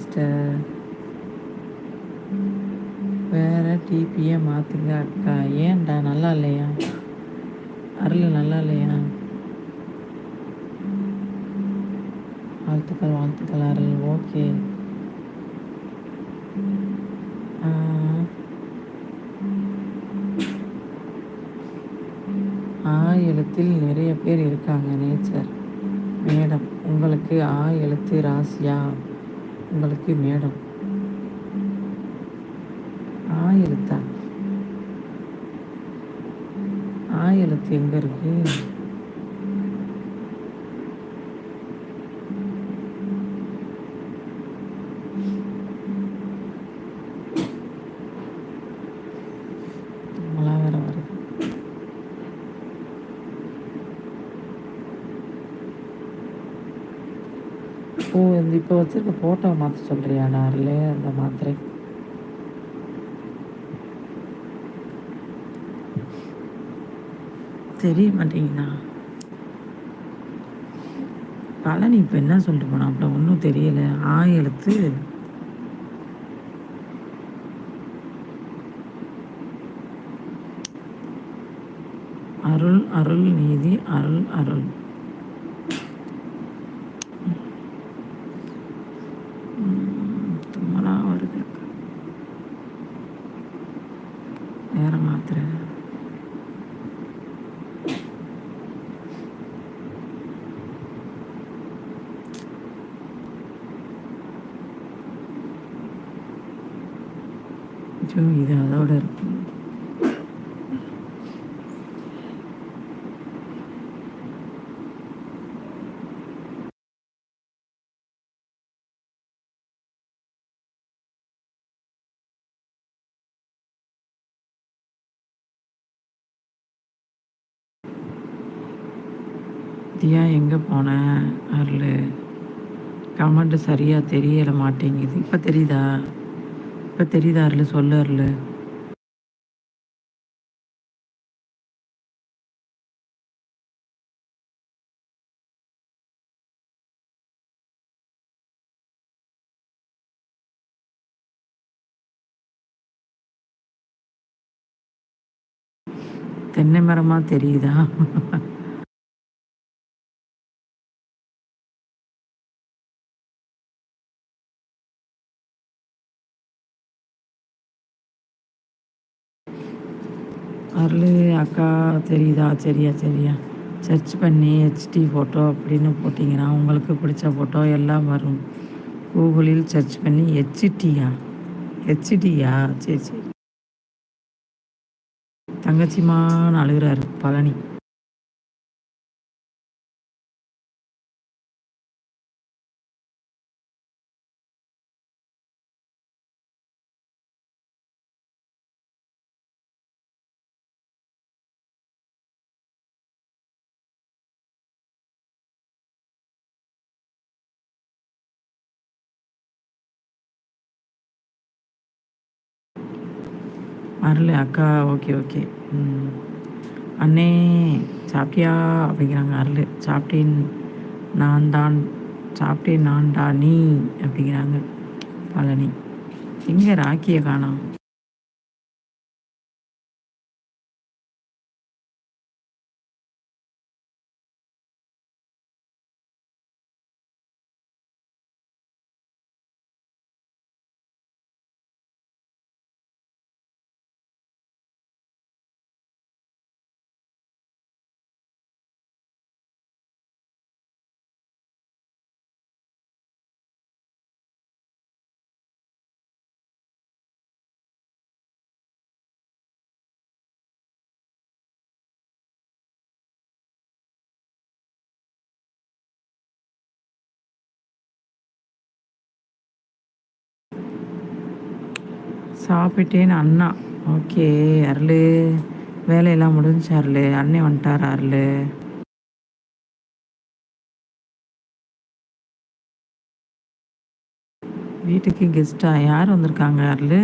Sister. வேறு டிபியை மாற்றுங்க அக்கா. ஏன்டா நல்லா இல்லையா? அருள் நல்லா இல்லையா? வாழ்த்துக்கள் வாழ்த்துக்கள் அருள். ஓகே. ஆ. எழுத்தில் நிறைய பேர் இருக்காங்க நேச்சர். மேடம் உங்களுக்கு ஆ எழுத்து ராசியா? உங்களுக்கு மேடம் ஆ எழுத்தா ஆ எழுத்து எங்கே இருக்கு? ஓ இந்த இப்போ வச்சிருக்க ஃபோட்டோ மாற்ற சொல்கிறியா நாரில் அந்த மாத்திரை. தெரிய மாட்டேங்குதா பழனி இப்போ என்ன சொல்லிட்டு போனா? அப்படி ஒன்றும் தெரியல. ஆ எழுத்து. அருள் அருள் நீதி அருள் அருள். நேரம் மாத்திரை. ஐயோ இது அதோட இருக்கு. தியா எங்கே போன? அருள். கமெண்ட் சரியாக தெரியல மாட்டேங்குது. இப்போ தெரியுதா? இப்போ தெரியுதா அருள்? சொல்லு அருள். தென்னை மரமாக தெரியுதா? அருள் அக்கா தெரியுதா? சரியா சரியா. சர்ச் பண்ணி ஹெச்டி ஃபோட்டோ அப்படின்னு போட்டிங்கன்னா உங்களுக்கு பிடிச்ச ஃபோட்டோ எல்லாம் வரும். கூகுளில் சர்ச் பண்ணி ஹெச்டியா ஹெச்டியா சரி சரி. தங்கச்சிமான்னு அழுகிறாரு பழனி. அருள் அக்கா ஓகே ஓகே. ம். அண்ணே சாப்பிட்டியா? அப்படிங்கிறாங்க அருள். சாப்பிட்டேன் நான் தான். சாப்பிட்டேன் நான்டா நீ அப்படிங்கிறாங்க பழனி. எங்கே ராக்கியை காணோம்? சாப்பிட்டேன் அண்ணா. ஓகே அருள். வேலையெல்லாம் முடிஞ்சு அருள். அண்ணே வந்துட்டார் அருள். வீட்டுக்கு கெஸ்ட்டா? யார் வந்திருக்காங்க அருள்?